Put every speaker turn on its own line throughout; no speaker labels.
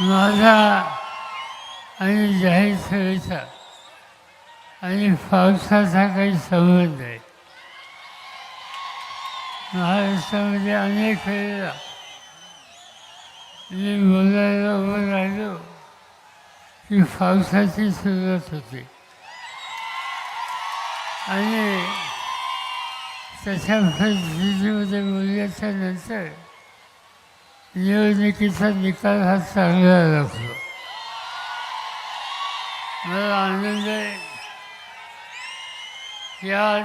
माझा आणि जाहीर सेवेचा आणि पावसाचा काही संबंध आहे. महाराष्ट्रामध्ये अनेक वेळेला मी बोलायला उभं राहिलो की पावसाची सुरुवात होते. आणि तशा परिस्थितीमध्ये बोलल्याच्या नंतर निवडणुकीचा निकाल हा चांगला लागतो मला आनंद आहे की आज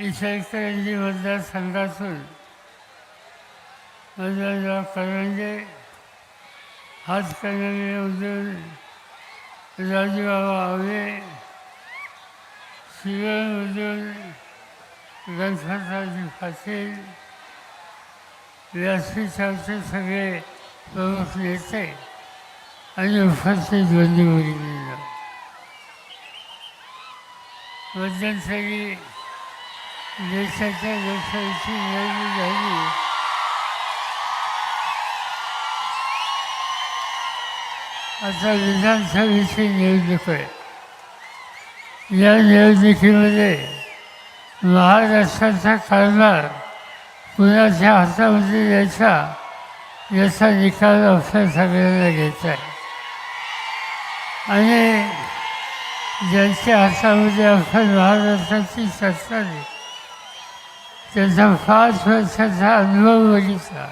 इचलकरंजी मतदारसंघातून मतदार करंजे हातकणंगलेमधून राजूबाबा आवे शिवमधून गणपतराजी पाटील व्यासपीठावरचे सगळे प्रमुख नेते आणि उपस्थित बंधू भगिनींना मध्यंतरी देशाच्या लोकशाहीची निवडणूक झाली. आता विधानसभेची निवडणूक आहे. या निवडणुकीमध्ये महाराष्ट्राचा कारभार कुणाच्या हातामध्ये यायचा याचा निकाल आपल्या सगळ्यांना घ्यायचा आहे. आणि ज्यांच्या हातामध्ये आपण महाराष्ट्राची सत्ता आहे त्यांचा पाच वर्षाचा अनुभव बघितला.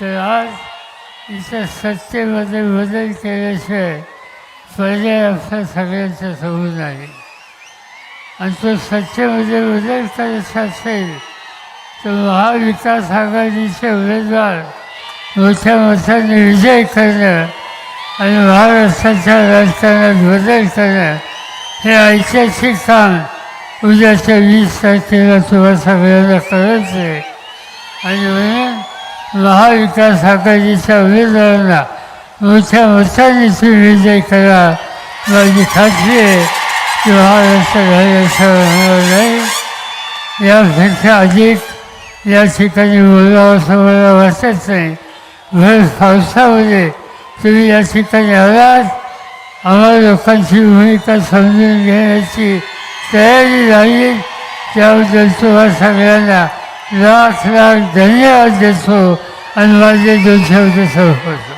तर आज इथं सत्तेमध्ये बदल केल्याशिवाय पर्याय आपल्या सगळ्यांच्या समोर आहे आणि तो सत्तेमध्ये बदल करायचा असेल तर महाविकास आघाडीचे उमेदवार मोठ्या मोठ्याने विजय करणं आणि महाराष्ट्राच्या राजकारणात बदल करणं हे ऐतिहासिक काम उद्याच्या वीस तारखेला तुम्हा सगळ्यांना करायचं आहे. आणि म्हणून महाविकास आघाडीच्या उमेदवारांना मोठ्या मोठ्याने तुम्ही विजय करा. माझी खात्री आहे की महाराष्ट्र राहिल्याशिवाय होणार नाही. यापेक्षा अधिक या ठिकाणी बोलावं असं मला वाटत नाही भर पावसामध्ये तुम्ही या ठिकाणी आलात. आम्हाला लोकांची भूमिका समजून घेण्याची तयारी झाली. त्याबद्दल तुम्हाला सगळ्यांना लाख लाख धन्यवाद देतो आणि माझे दोन शब्द संपवतो.